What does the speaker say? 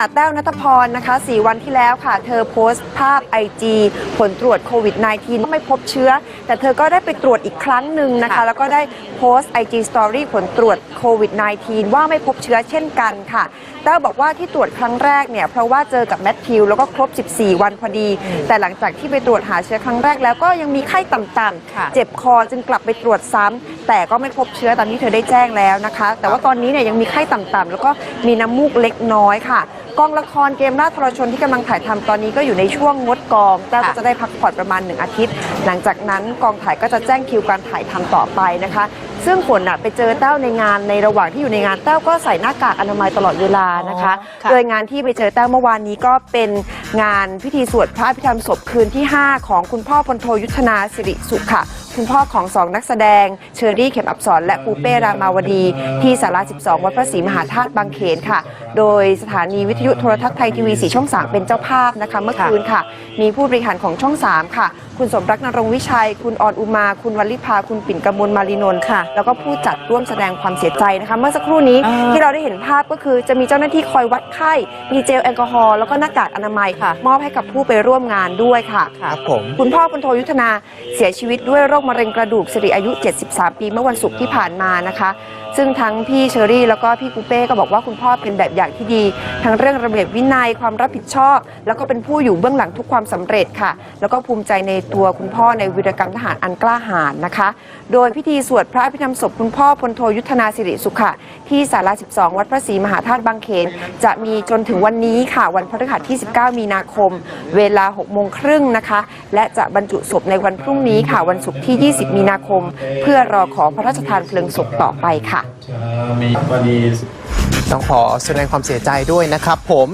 แต้วนัทพรนะคะ 4 วันที่แล้วค่ะ เธอโพสต์ภาพ IG ผลตรวจโควิด -19 ไม่พบเชื้อ แต่เธอก็ได้ไปตรวจอีกครั้งหนึ่งนะคะค่ะแล้วก็ได้โพสต์ IG Story ผลตรวจโควิด -19 ว่าไม่พบเชื้อเช่นกันค่ะ แต้วบอกว่าที่ตรวจครั้งแรกเนี่ย เพราะว่าเจอกับแมทธิวแล้วก็ครบ 14 วันพอดี แต่หลังจากที่ไปตรวจหาเชื้อครั้งแรกแล้วก็ยังมีไข้ต่ำค่ะๆเจ็บคอจึงกลับไปตรวจซ้ำแต่ก็ไม่พบเชื้อตามที่เธอได้แจ้งแล้วนะคะ แต่ว่าตอนนี้เนี่ยยังมีไข้ต่ำๆแล้วก็มีน้ำมูกเล็กน้อยค่ะ กองละครเกมล่าทรชนที่กำลังถ่ายทำตอนนี้ก็อยู่ในช่วงงดกองแต้วก็ค่จะได้พักผ่อนประมาณหนึ่งอาทิตย์ หลังจากนั้นกองถ่ายก็จะแจ้งคิวการถ่ายทำต่อไปนะคะ ซึ่งฝนน่ะไปเจอแต้วในงานในระหว่างที่อยู่ในงานแต้วก็ใส่หน้ากากอนามัยตลอดเวลานะคะ อ๋อค่ะ โดยงานที่ไปเจอแต้วเมื่อวานนี้ก็เป็นงานพิธีสวดพระอภิธรรมศพคืนที่ 5 ของคุณพ่อพลโทยุทธนาสิริสุขค่ะ คุณพ่อของสองนักแสดง เชอรี่เข็มอับสรและปูเป้รามาวดี ที่สารา12 วัดพระศรีมหาธาตุบางเขนค่ะ โดยสถานีวิทยุโทรทัศน์ไทยทีวีสีช่อง 3 เป็นเจ้าภาพนะคะเมื่อคืนค่ะ มีผู้บริหารของช่อง 3 ค่ะ คุณสมรักนรงค์วิชัย คุณออนอุมา คุณวัลลิภา คุณปิ่นกมลมารีนนท์ค่ะ แล้วก็ผู้จัดร่วมแสดงความเสียใจนะคะ เมื่อสักครู่นี้อ่าที่เราได้เห็นภาพก็คือจะมีเจ้าหน้าที่คอยวัดไข้ มีเจลแอลกอฮอล์แล้วก็หน้ากากอนามัยค่ะ มอบให้กับผู้ไปร่วมงานด้วยค่ะครับผมคุณพ่อคุณโทยุทธนาเสียชีวิตด้วยโรคมะเร็งกระดูกสิริอายุ 73 ปีเมื่อวันศุกร์ที่ผ่านมานะคะ ซึ่งทั้งพี่เชอรี่แล้วก็พี่ปูเป้ก็บอกว่าคุณพ่อเป็นแบบอย่างที่ดี ทั้งเรื่องระเบียบวินัยความรับผิดชอบ แล้วก็เป็นผู้อยู่เบื้องหลังทุกความสำเร็จค่ะ แล้วก็ภูมิใจในตัวคุณพ่อในวีรกรรมทหารอันกล้าหาญนะคะ โดยพิธีสวดพระอภิธรรมศพคุณพ่อพลโทยุทธนาสิริสุขะที่ศาลา 12 วัดพระศรีมหาธาตุบางเขน จะมีจนถึงวันนี้ค่ะ วันพฤหัสที่ 19 มีนาคม เวลา 6 โมงครึ่งนะคะ และจะบรรจุศพในวันพรุ่งนี้ค่ะ วันศุกร์ที่ 20 มีนาคม เพื่อรอขอพระราชทานเพลิงศพต่อไปค่ะต้องขอแสดงความเสียใจด้วยนะครับผม